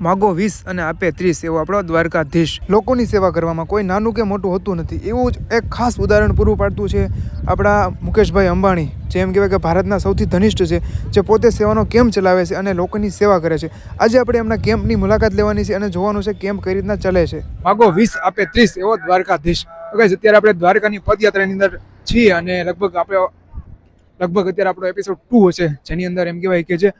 માગો વીસ અને આપે ત્રીસ એવો આપણો દ્વારકાધીશ. લોકોની સેવા કરવામાં કોઈ નાનું કે મોટું હોતું નથી. એવું જ એક ખાસ ઉદાહરણ પૂરું પાડતું છે આપણા મુકેશભાઈ અંબાણી, જે એમ કહેવાય કે ભારતના સૌથી ધનિષ્ઠ છે, જે પોતે સેવાનો કેમ્પ ચલાવે છે અને લોકોની સેવા કરે છે. આજે આપણે એમના કેમ્પની મુલાકાત લેવાની છે અને જોવાનું છે કેમ્પ કઈ રીતના ચાલે છે. માગો વીસ, આપે ત્રીસ એવો દ્વારકાધીશ. ઓકે અત્યારે આપણે દ્વારકાની પદયાત્રાની અંદર છીએ અને લગભગ આપણે લગભગ અત્યારે આપણો એપિસોડ ટુ હશે, જેની અંદર એમ કહેવાય કે જે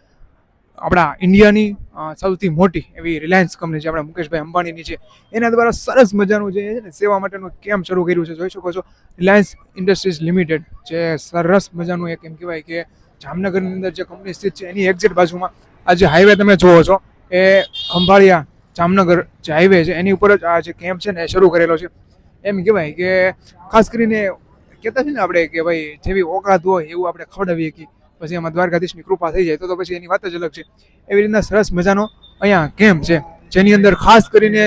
આપણા ઇન્ડિયાની સૌથી મોટી એવી રિલાયન્સ કંપની છે આપણા મુકેશભાઈ અંબાણીની છે એના દ્વારા સરસ મજાનું જે છે ને સેવા માટેનું કેમ્પ શરૂ કર્યું છે. જોઈ શકો છો, રિલાયન્સ ઇન્ડસ્ટ્રીઝ લિમિટેડ જે સરસ મજાનું એક એમ કહેવાય કે જામનગરની અંદર જે કંપની સ્થિત છે, એની એક્ઝેક્ટ બાજુમાં આ જે હાઈવે તમે જુઓ છો, એ ખંભાળિયા જામનગર જે હાઈવે છે, એની ઉપર જ આ જે કેમ્પ છે ને એ શરૂ કરેલો છે. એમ કહેવાય કે ખાસ કરીને કહેતા છે ને આપણે કે ભાઈ જેવી ઓકાત હોય એવું આપણે ખવડાવીએ કે પછી એમાં દ્વારકાધીશની કૃપા થઈ જાય તો તો પછી એની વાત જ અલગ છે. એવી રીતના સરસ મજાનો અહીંયા કેમ્પ છે, જેની અંદર ખાસ કરીને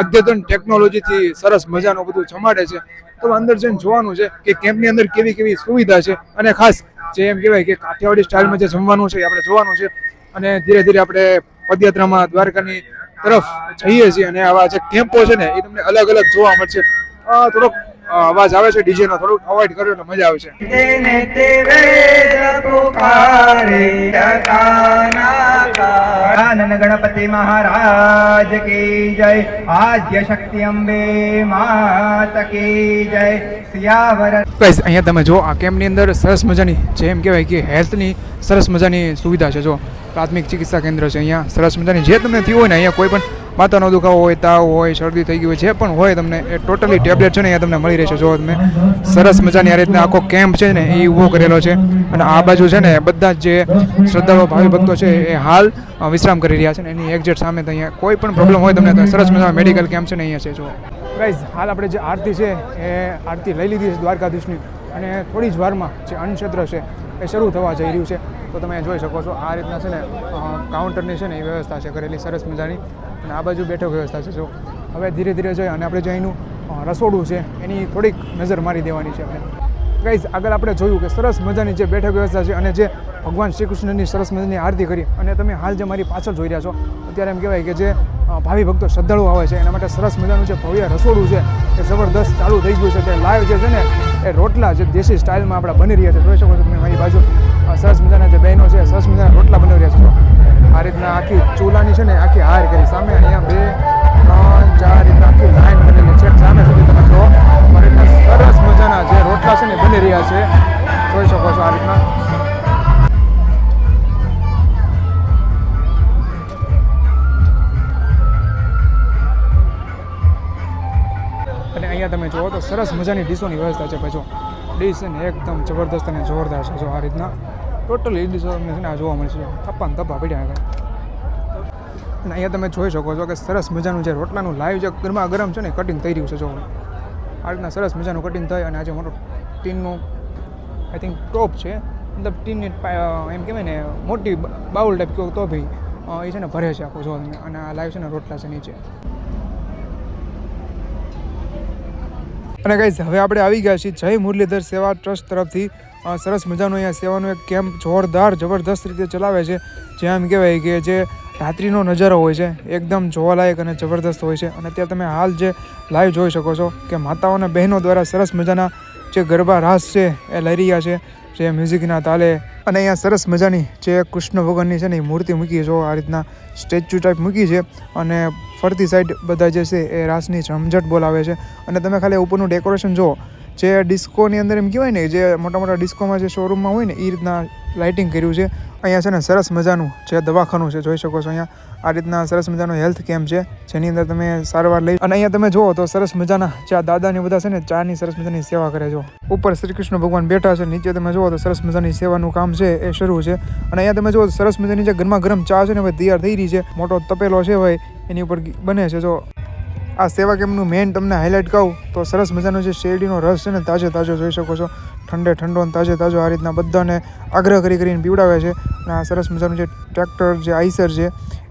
અદ્યતન ટેકનોલોજીથી સરસ મજાનું બધું જમાડે છે. તો અંદર જઈને જોવાનું છે કે કેમ્પની અંદર કેવી કેવી સુવિધા છે અને ખાસ જે એમ કહેવાય કે કાઠિયાવાડી સ્ટાઇલમાં જે જમવાનું છે આપણે જોવાનું છે અને ધીરે ધીરે આપણે પદયાત્રામાં દ્વારકાની તરફ જઈએ છીએ અને આવા જે કેમ્પો છે ને એ તમને અલગ અલગ જોવા મળશે. થોડોક અવાજ આવે છે ડીજેનો થોડુંક અવોઇડ કર્યો એટલે મજા આવે છે. ગણપતિ મહારાજ કી જય આદ્ય શક્તિ અંબે માત કી જય સિયાવર અહીંયા તમે જો આ કેમ્પની અંદર સરસ મજાની જેમ કહેવાય કે હેલ્થની સરસ મજાની સુવિધા છે જો પ્રાથમિક ચિકિત્સા કેન્દ્ર છે અહીંયા સરસ મજાની. જે તમને થયું હોય ને અહીંયા કોઈ પણ માથાનો દુખાવો હોય, તાવ હોય, શરદી થઈ ગઈ હોય, જે પણ હોય તમને, એ ટોટલી ટેબ્લેટ છે ને અહીંયા તમને મળી રહેશે. જો તમે સરસ મજાની આ રીતના આખો કેમ્પ છે ને, એ ઊભો કરેલો છે. અને આ બાજુ છે ને, બધા જ જે શ્રદ્ધાળુ ભાવિ ભક્તો છે, એ હાલ વિશ્રામ કરી રહ્યા છે ને, એની એક્ઝેટ સામે અહીંયા કોઈ પણ પ્રોબ્લેમ હોય તમને સરસ મજાનો મેડિકલ કેમ્પ છે ને અહીંયા છે જો ગાઈઝ હાલ આપણે જે આરતી છે, એ આરતી લઈ લીધી છે દ્વારકાધીશની. અને થોડી જ વારમાં જે અન્નક્ષેત્ર છે, એ શરૂ થવા જઈ રહ્યું છે. તો તમે જોઈ શકો છો, આ રીતના છે ને કાઉન્ટરની છે ને, એ વ્યવસ્થા છે કરેલી, સરસ મજાની. અને આ બાજુ બેઠક વ્યવસ્થા છે. જો હવે ધીરે ધીરે જઈ અને આપણે જે અહીંનું રસોડું છે, એની થોડીક નજર મારી દેવાની છે આપણે. ગાઈઝ આગળ આપણે જોયું કે સરસ મજાની જે બેઠક વ્યવસ્થા છે અને જે ભગવાન શ્રી કૃષ્ણની સરસ મજાની આરતી કરી અને તમે હાલ જે મારી પાછળ જોઈ રહ્યા છો, અત્યારે એમ કહેવાય કે જે ભાવિ ભક્તો શ્રદ્ધાળુ આવે છે, એના માટે સરસ મજાનું જે ભવ્ય રસોડું છે, એ જબરદસ્ત ચાલુ થઈ ગયું છે. તે લાઈવ જે છે ને, એ રોટલા જે દેશી સ્ટાઇલમાં આપણે બની રહ્યા છે. જોઈ શકો છો તમે મારી બાજુ. સરસ મજાના જે બહેનો છે સરસ મજાના રોટલા બનાવી રહ્યા છે. આ રીતના આખી ચૂલાની છે ને આખી હાર કરી. સામે અહીંયા બે, ત્રણ, ચાર રીતના આખી લાઈન બનેલી છે. સામે સુધી તમે આ રીતના સરસ મજાના જે રોટલા છે ને બની રહ્યા છે. જોઈ શકો છો આ રીતના. અહીંયા તમે જુઓ તો સરસ મજાની ડીશોની વ્યવસ્થા છે. ભાઈ જો ડીશ ને એકદમ જબરદસ્ત અને જોરદાર છે. જો આ રીતના. ટોટલી ડીશો તમને છે ને આ જોવા મળશે. થપ્પા ને થપ્પા પડ્યા આગળ અને અહીંયા તમે જોઈ શકો છો કે સરસ મજાનું જે રોટલાનું લાઈવ જે ગરમા ગરમ છે ને કટિંગ થઈ રહ્યું છે, જો. આ રીતના સરસ મજાનું કટિંગ થઈ અને આજે મોટો ટીનનું આઈ થિંક ટોપ છે. મતલબ ટીનની એમ કહેવાય ને, મોટી બાઉલ ટાઈપ કહો તો ભાઈ એ છે ને ભરે છે આખું, જો. અને આ લાઈવ છે ને રોટલા છે નીચે. અને ગાઈઝ હવે આપણે આવી ગયા છીએ જય મુરલીધર સેવા ટ્રસ્ટ તરફથી. સરસ મજાનો અહીંયા સેવાનો એક કેમ્પ જોરદાર, જબરદસ્ત રીતે ચલાવે છે. જ્યાં એમ કહેવાય કે જે રાત્રિનો નજારો હોય છે, એકદમ જોવાલાયક અને જબરદસ્ત હોય છે. અને ત્યાં તમે હાલ જે લાઈવ જોઈ શકો છો કે માતાઓ અને બહેનો દ્વારા સરસ મજાના જે ગરબા રાસ છે, એ લઈ રહ્યા છે. જે મ્યુઝિકના તાલે અને અહીંયા સરસ મજાની જે કૃષ્ણ ભગવાનની છે ને એ મૂર્તિ મૂકી જો આ રીતના સ્ટેચ્યુ ટાઈપ મૂકી છે અને ફરતી સાઈડ બધા જે છે એ રાસની ઝમઝટ બોલાવે છે. અને તમે ખાલી ઉપરનું ડેકોરેશન જુઓ, જે ડિસ્કોની અંદર એમ કહેવાય ને, જે મોટા મોટા ડિસ્કોમાં જે શોરૂમમાં હોય ને, એ રીતના લાઇટિંગ કર્યું છે. અહીંયા છે ને સરસ મજાનું જે દવાખાનું છે, જોઈ શકો છો અહીંયા. આ રીતના સરસ મજાનો હેલ્થ કેમ્પ છે, જેની અંદર તમે સારવાર લઈ અને અહીંયા તમે જુઓ તો સરસ મજાના જે આ દાદાની બધા છે ને ચાની સરસ મજાની સેવા કરે છે. ઉપર શ્રી કૃષ્ણ ભગવાન બેઠા છે, નીચે તમે જુઓ તો સરસ મજાની સેવાનું કામ છે, એ શરૂ છે. અને અહીંયા તમે જુઓ સરસ મજાની જે ગરમા ગરમ ચા છે ને ભાઈ તૈયાર થઈ રહી છે, મોટો તપેલો છે ભાઈ, એની ઉપર બને છે, જો. આ સેવા કેમ્પનું મેઇન તમને હાઇલાઇટ કહું તો સરસ મજાનો જે શેરડીનો રસ છે ને તાજો તાજો જોઈ શકો છો. ઠંડે ઠંડો અને તાજે તાજો આ રીતના બધાને આગ્રહ કરી કરીને પીવડાવે છે. અને આ સરસ મજાનું જે ટ્રેક્ટર જે આઈસર છે,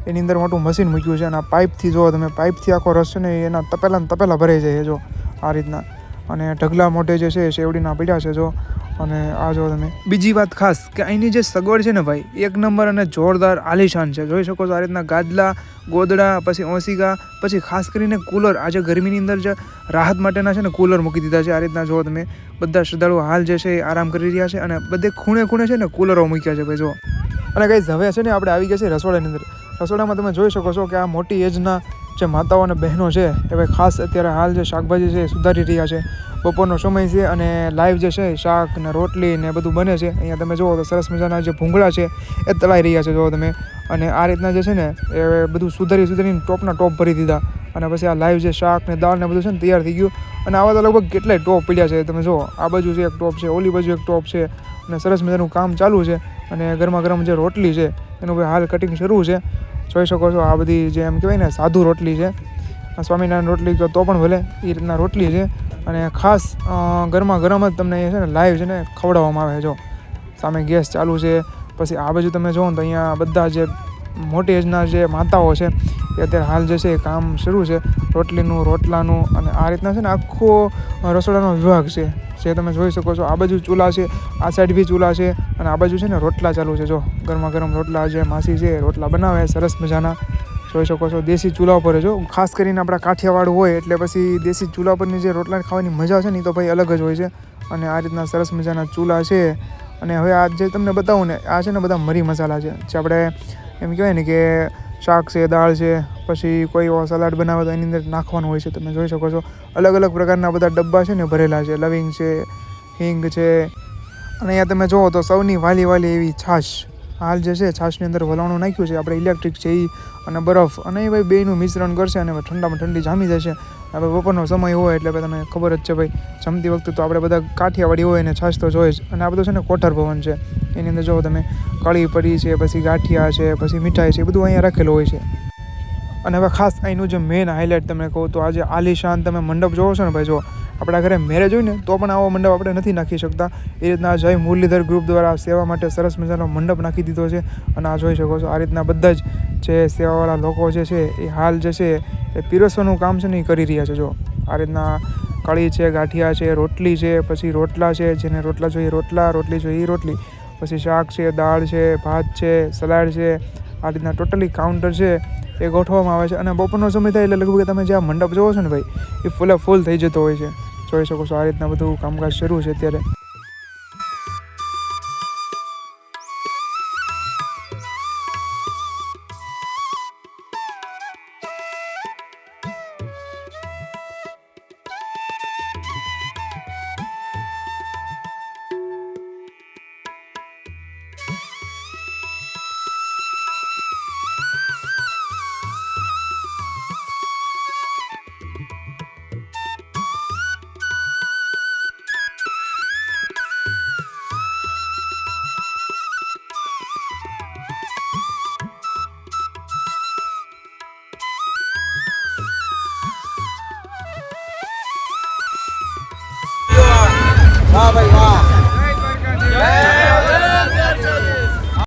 એની અંદર મોટું મશીન મૂક્યું છે અને આ પાઇપથી જુઓ તમે પાઇપથી આખો રસ છે ને એના તપેલા ને તપેલા ભરાઈ જાય જો આ રીતના. અને ઢગલા મોઢે જે છે શેવડીના પીડ્યા છે જો. અને આ જો તમે બીજી વાત ખાસ કે અહીંની જે સગવડ છે ને ભાઈ, એક નંબર અને જોરદાર આલિશાન છે. જોઈ શકો છો આ રીતના ગાદલા, ગોદડા, પછી ઓસિકા પછી ખાસ કરીને કુલર. આજે ગરમીની અંદર જે રાહત માટેના છે ને કુલર મૂકી દીધા છે. આ રીતના જો તમે બધા શ્રદ્ધાળુ હાલ જે છે એ આરામ કરી રહ્યા છે અને બધે ખૂણે ખૂણે છે ને કુલરો મૂક્યા છે ભાઈ, જો. અને કંઈ હવે છે ને આપણે આવી ગયા છે રસોડાની અંદર. રસોડામાં તમે જોઈ શકો છો કે આ મોટી એજના જે માતાઓ અને બહેનો છે, એ ભાઈ ખાસ અત્યારે હાલ જે શાકભાજી છે એ સુધારી રહ્યા છે. બપોરનો સમય છે અને લાઈવ જે છે શાક ને રોટલી ને બધું બને છે. અહીંયા તમે જુઓ તો સરસ મજાના જે ભૂંગળા છે એ તળાઈ રહ્યા છે, જુઓ તમે. અને આ રીતના જે છે ને એ બધું સુધારી સુધારીને ટોપના ટોપ ભરી દીધા. અને પછી આ લાઈવ જે શાક ને દાળ ને બધું છે ને તૈયાર થઈ ગયું. અને આવા તો લગભગ કેટલાય ટોપ પડ્યા છે, તમે જુઓ. આ બાજુ છે એક ટોપ છે, ઓલી બાજુ એક ટોપ છે. અને સરસ મજાનું કામ ચાલુ છે. અને ગરમા ગરમ જે રોટલી છે, એનું ભાઈ હાલ કટિંગ શરૂ છે. જોઈ શકો છો આ બધી જે એમ કહેવાય ને, સાધુ રોટલી છે. સ્વામિનારાયણ રોટલી કહો તો પણ ભલે, એ રીતના રોટલી છે. અને ખાસ ગરમા ગરમ જ તમને છે ને, લાઈવ છે ને, ખવડાવવામાં આવે જો, સામે ગેસ ચાલુ છે, પછી આ બાજુ તમે જોવો ને તો અહીંયા બધા જે મોટી એજના જે માતાઓ છે, એ અત્યારે હાલ જે છે એ કામ શરૂ છે. રોટલીનું, રોટલાનું અને આ રીતના છે ને આખો રસોડાનો વિભાગ છે. જે તમે જોઈ શકો છો. આ બાજુ ચૂલા છે, આ સાઈડ બી ચૂલા છે અને આ બાજુ છે ને રોટલા ચાલુ છે. જો, ગરમા ગરમ રોટલા જે માસી છે, રોટલા બનાવે, સરસ મજાના. જોઈ શકો છો, દેશી ચૂલા ઉપર જો, ખાસ કરીને આપણા કાઠિયાવાડ હોય એટલે પછી દેશી ચૂલા પરની જે રોટલા ખાવાની મજા છે ને તો ભાઈ અલગ જ હોય છે. અને આ રીતના સરસ મજાના ચૂલા છે. અને હવે આ જે તમને બતાવું ને, આ છે ને બધા મરી મસાલા છે. જે આપણે એમ કહેવાય ને કે શાક છે, દાળ છે, પછી કોઈ એવો સલાડ બનાવે તો એની અંદર નાખવાનું હોય છે, તમે જોઈ શકો છો. અલગ અલગ પ્રકારના બધા ડબ્બા છે ને, ભરેલા છે. લવિંગ છે, હિંગ છે. અને અહીંયા તમે જુઓ તો સૌની વાલી વાલી એવી છાશ. હાલ જે છે, છાશની અંદર વલાણું નાખ્યું છે. આપણે ઇલેક્ટ્રિક છે એ અને બરફ. અને એ ભાઈ બેયનું મિશ્રણ કરશે અને ઠંડામાં ઠંડી જામી જશે. હવે બપોરનો સમય હોય એટલે તમને ખબર જ છે ભાઈ, જમતી વખતે તો આપણે બધા કાઠિયાવાડી હોય ને છાશ તો જોઈએ અને આ બધું છે ને કોઠાર ભવન છે. એની અંદર જો તમે કળી પડી છે, પછી ગાંઠિયા છે, પછી મીઠાઈ છે, એ બધું અહીંયા રાખેલું હોય છે. અને હવે ખાસ અહીંનું જે મેન હાઇલાઇટ તમને કહું તો આજે આલિશાન તમે મંડપ જોવો છો ને ભાઈ, જો આપણા ઘરે મેરેજ હોય ને, તો પણ આવો મંડપ આપણે નથી નાખી શકતા. એ રીતના જય મુરલીધર ગ્રુપ દ્વારા સેવા માટે સરસ મજાનો મંડપ નાખી દીધો છે. અને આ જોઈ શકો છો, આ રીતના બધા જ જે સેવાવાળા લોકો જે છે, એ હાલ જે છે, એ પીરસવાનું કામ છે ને, એ કરી રહ્યા છે. જો, આ રીતના કળી છે, ગાંઠિયા છે, રોટલી છે, પછી રોટલા છે, જેને રોટલા જોઈએ રોટલા, રોટલી જોઈએ એ રોટલી, પછી શાક છે, દાળ છે, ભાત છે, સલાડ છે, આ રીતના ટોટલી કાઉન્ટર છે. એ ગોઠવવામાં આવે છે. અને બપોરનો સમય થાય એટલે લગભગ તમે જે મંડપ જોવો છો ને ભાઈ, એ ફૂલે ફૂલ થઈ જતો હોય છે. જોઈ શકો છો આ રીતના બધું કામકાજ શરૂ છે અત્યારે.